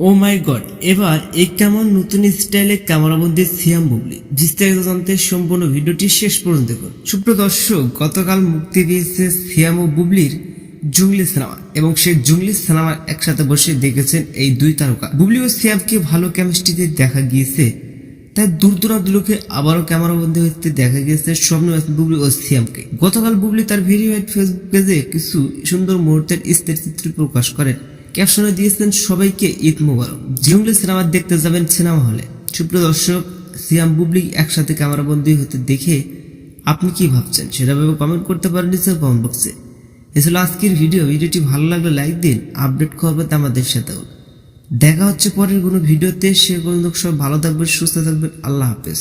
ও মাই god এবার এই কেমন নতুন স্টাইলে ক্যামেরাবন্দি সিয়াম বুবলি বিস্তারিত জানতে সম্পূর্ণ ভিডিওটি শেষ পর্যন্ত দেখুন। সুপ্রিয় দর্শক, গতকাল মুক্তি পেয়েছে সিয়াম ও বুবলির জুংলি সিনেমা এবং সেই জুংলি সিনেমা একসাথে বসে দেখেছেন এই দুই তারকা। বুবলি ও সিয়ামকে ভালো কেমিস্ট্রিতে দেখা গিয়েছে। তাই দূর দূরান্ত লোকে আবারও ক্যামেরাবন্দি হতে দেখা গিয়েছে স্বপ্ন বুবলি ও সিয়ামকে গতকাল বুবলি তার ভেরিফাইড ফেসবুক পেজে কিছু সুন্দর মুহূর্তের স্থির চিত্র প্রকাশ করেন। ক্যাপশনে দিয়েছেন সবাইকে ঈদ মুবারক। জঙ্গলি সিনেমা দেখতে যাবেন সিনেমা হলে। সুপ্রিয় দর্শক, সিয়াম বুবলি একসাথে ক্যামেরাবন্দি হতে দেখে আপনি কি ভাবছেন? সেটা ভেবে কমেন্ট করতে পারেন নিচের কমেন্ট বক্সে এছাড়া আজকের ভিডিও ভিডিওটি ভালো লাগলে লাইক দিন আপডেট খবর আমাদের সাথেও দেখা হচ্ছে পরের কোনো ভিডিওতে সে কোনো সব ভালো থাকবেন, সুস্থ থাকবেন। আল্লাহ হাফেজ।